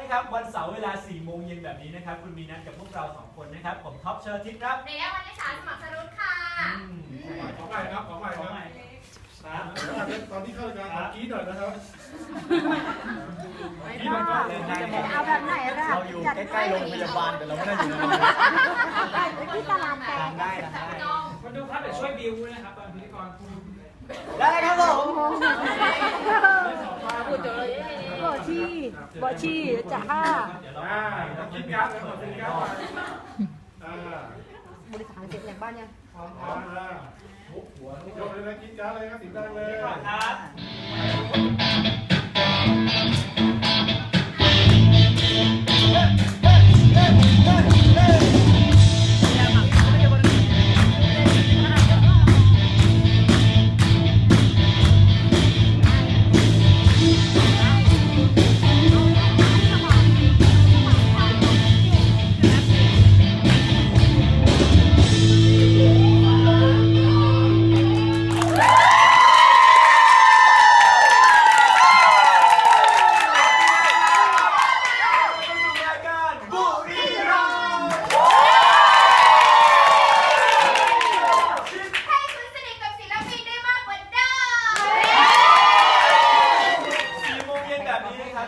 นะครับ วันเสาร์เวลา4โมงเย็นแบบนี้นะครับ คุณมีนัดกับพวกเราสองคนนะครับ ผมท็อปเชอร์ทิพย์ครับเรียกวันนิสาสมัครสรุปค่ะอืมขอใหม่ครับขอใหม่ขคอรับใหม่ครับตอนที่เข้ารายการกรี๊ดหน่อยนะครับนี่มันก็เลยนายเอาแบบไหนล่ะเราอยู่ใกล้ๆโรงพยาบาลแต่เราไม่ได้อยู่ในโรงพยาบาลที่ตลาดแตกได้นะจองมาดูครับเดี๋ยวช่วยบิวนะครับตอนพิธีกรพูดได้ครับผมบ่ ชี่บ่ชี่จะห้าเดี๋ยวเราอ่าไปคิดการ์ดก่อนคิดการ์ดไปอ่าบริษัทเสร็จอย่างบ้านยังพร้อมๆนะยกเลยนะคิดการ์ดเลยครับสีแดงเลยก่อนครับ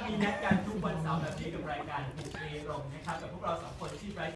มีนัดกันทุกวันเสาร์แบบนี้กับรายการปิดเทลงนะครับกับพวกเราสองคนที่ไร้